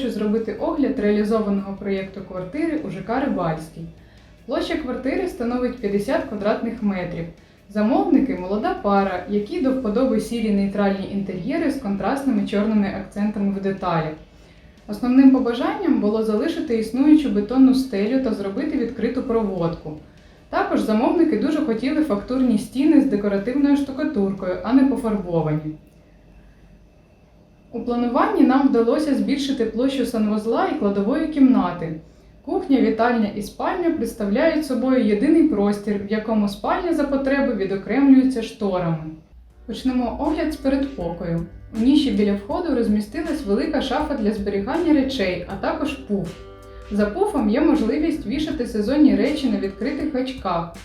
хочу зробити огляд реалізованого проєкту квартири у ЖК Рибальський. Площа квартири становить 50 квадратних метрів. Замовники молода пара, які до вподоби сірі нейтральні інтер'єри з контрастними чорними акцентами в деталях. Основним побажанням було залишити існуючу бетонну стелю та зробити відкриту проводку. Також замовники дуже хотіли фактурні стіни з декоративною штукатуркою, а не пофарбовані. У плануванні нам вдалося збільшити площу санвузла і кладової кімнати. Кухня, вітальня і спальня представляють собою єдиний простір, в якому спальня за потреби відокремлюється шторами. Почнемо огляд з передпокою. У ніші біля входу розмістилась велика шафа для зберігання речей, а також пуф. За пуфом є можливість вішати сезонні речі на відкритих гачках.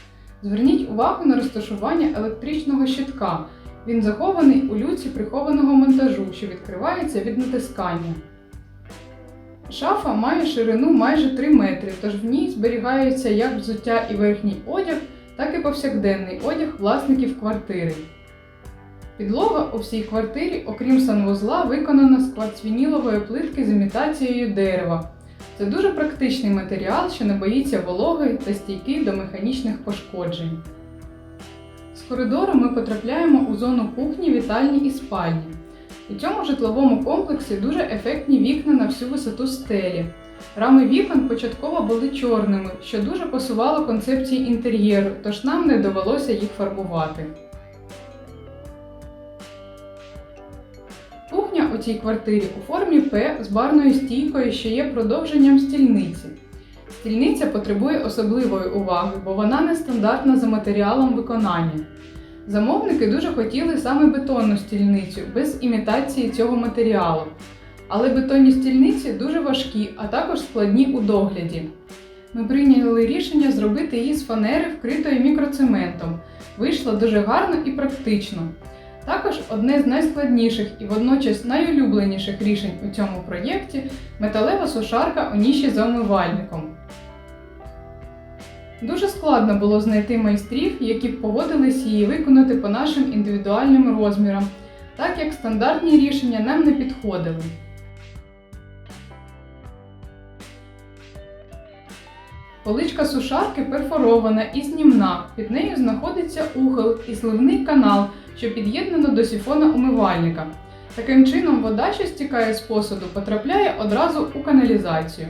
Зверніть увагу на розташування електричного щитка. Він захований у люці прихованого монтажу, що відкривається від натискання. Шафа має ширину майже 3 метри, тож в ній зберігаються як взуття і верхній одяг, так і повсякденний одяг власників квартири. Підлога у всій квартирі, окрім санвузла, виконана з кварцвінілової плитки з імітацією дерева. Це дуже практичний матеріал, що не боїться вологи та стійкий до механічних пошкоджень. З коридору ми потрапляємо у зону кухні, вітальні і спальні. У цьому житловому комплексі дуже ефектні вікна на всю висоту стелі. Рами вікон початково були чорними, що дуже пасувало концепції інтер'єру, тож нам не довелося їх фарбувати. Кухня у цій квартирі у формі П з барною стійкою, що є продовженням стільниці. Стільниця потребує особливої уваги, бо вона нестандартна за матеріалом виконання. Замовники дуже хотіли саме бетонну стільницю без імітації цього матеріалу. Але бетонні стільниці дуже важкі, а також складні у догляді. Ми прийняли рішення зробити її з фанери, вкритої мікроцементом. Вийшло дуже гарно і практично. Також одне з найскладніших і водночас найулюбленіших рішень у цьому проєкті металева сушарка у ніші за умивальником. Дуже складно було знайти майстрів, які б погодились її виконати по нашим індивідуальним розмірам, так як стандартні рішення нам не підходили. Поличка сушарки перфорована і знімна. Під нею знаходиться ухил і сливний канал, що під'єднано до сифона умивальника. Таким чином, вода, що стікає з посуду, потрапляє одразу у каналізацію.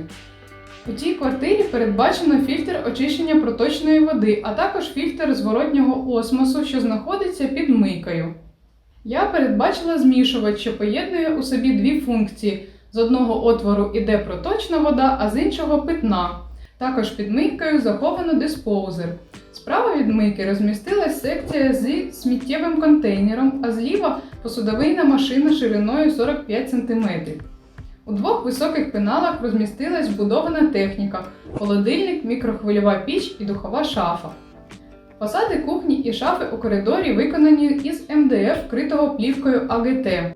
У цій квартирі передбачено фільтр очищення проточної води, а також фільтр зворотнього осмосу, що знаходиться під мийкою. Я передбачила змішувач, що поєднує у собі дві функції: з одного отвору іде проточна вода, а з іншого питна. Також під мийкою заховано диспоузер. Справа від мийки розмістилась секція зі сміттєвим контейнером, а зліва посудовийна машина шириною 45 см. У двох високих пеналах розмістилась вбудована техніка: холодильник, мікрохвильова піч і духова шафа. Фасади кухні і шафи у коридорі виконані із МДФ, вкритого плівкою АГТ.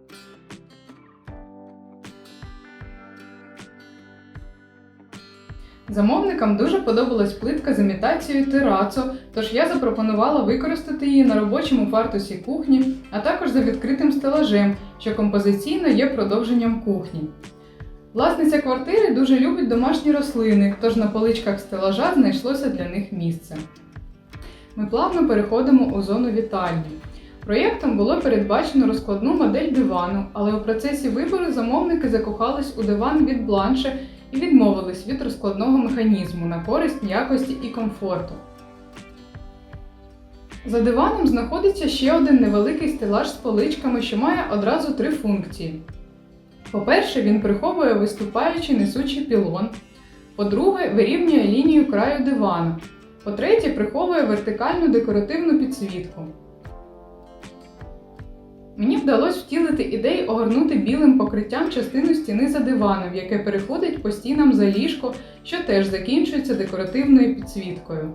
Замовникам дуже подобалась плитка з імітацією терацо, тож я запропонувала використати її на робочому фартусі кухні, а також за відкритим стелажем, що композиційно є продовженням кухні. Власниця квартири дуже любить домашні рослини, тож на поличках стелажа знайшлося для них місце. Ми плавно переходимо у зону вітальні. Проєктом було передбачено розкладну модель дивану, але у процесі вибору замовники закохались у диван від бланше і відмовились від розкладного механізму на користь якості і комфорту. За диваном знаходиться ще один невеликий стелаж з поличками, що має одразу три функції. По-перше, він приховує виступаючий несучий пілон. По-друге, вирівнює лінію краю дивану. По-третє, приховує вертикальну декоративну підсвітку. Мені вдалося втілити ідею огорнути білим покриттям частину стіни за диваном, яке переходить по стінам за ліжко, що теж закінчується декоративною підсвіткою.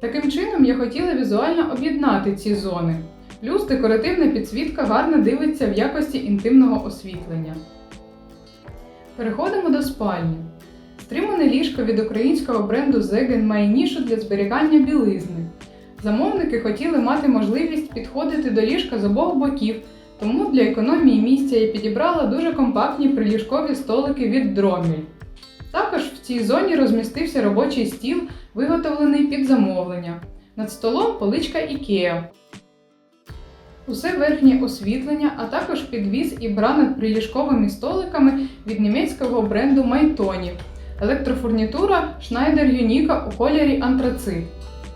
Таким чином я хотіла візуально об'єднати ці зони. Плюс декоративна підсвітка гарно дивиться в якості інтимного освітлення. Переходимо до спальні. Стримане ліжко від українського бренду Zegen має нішу для зберігання білизни. Замовники хотіли мати можливість підходити до ліжка з обох боків Тому для економії місця я підібрала дуже компактні приліжкові столики від Дроміль. Також в цій зоні розмістився робочий стіл, виготовлений під замовлення. Над столом поличка Ікеа. Усе верхнє освітлення, а також підвіз і бра над приліжковими столиками від німецького бренду Майтоні. Електрофурнітура Schneider Unica у кольорі антрацит.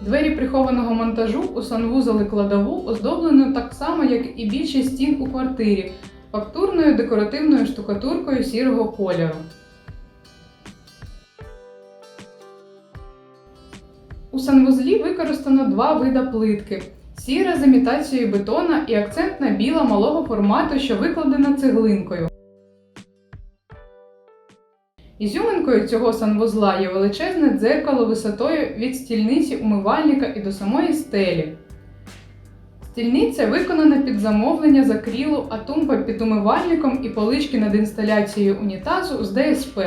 Двері прихованого монтажу у санвузол і кладову оздоблено так само, як і більшість стін у квартирі, фактурною декоративною штукатуркою сірого кольору. У санвузлі використано два вида плитки: сіра з імітацією бетона і акцентна біла малого формату, що викладена цеглинкою. Ізюминкою цього санвузла є величезне дзеркало висотою від стільниці умивальника і до самої стелі. Стільниця виконана під замовлення з акрилу, а тумба під умивальником і полички над інсталяцією унітазу з ДСП.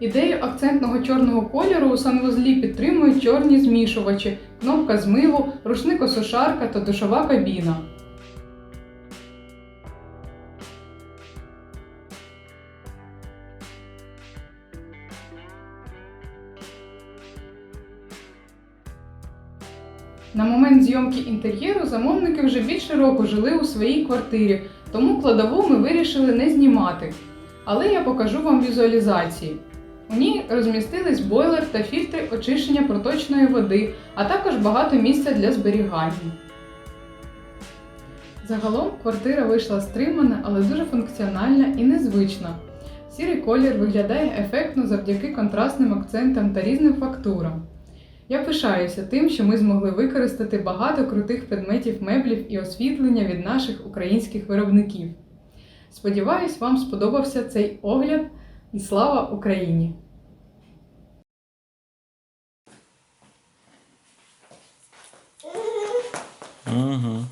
Ідею акцентного чорного кольору у санвузлі підтримують чорні змішувачі, кнопка змиву, рушник-осушарка та душова кабіна. На момент зйомки інтер'єру замовники вже більше року жили у своїй квартирі, тому кладову ми вирішили не знімати. Але я покажу вам візуалізації. У ній розмістились бойлер та фільтри очищення проточної води, а також багато місця для зберігання. Загалом квартира вийшла стримана, але дуже функціональна і незвична. Сірий колір виглядає ефектно завдяки контрастним акцентам та різним фактурам. Я пишаюся тим, що ми змогли використати багато крутих предметів меблів і освітлення від наших українських виробників. Сподіваюсь, вам сподобався цей огляд і слава Україні! Угу.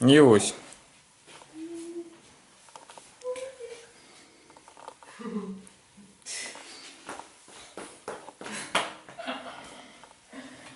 І ось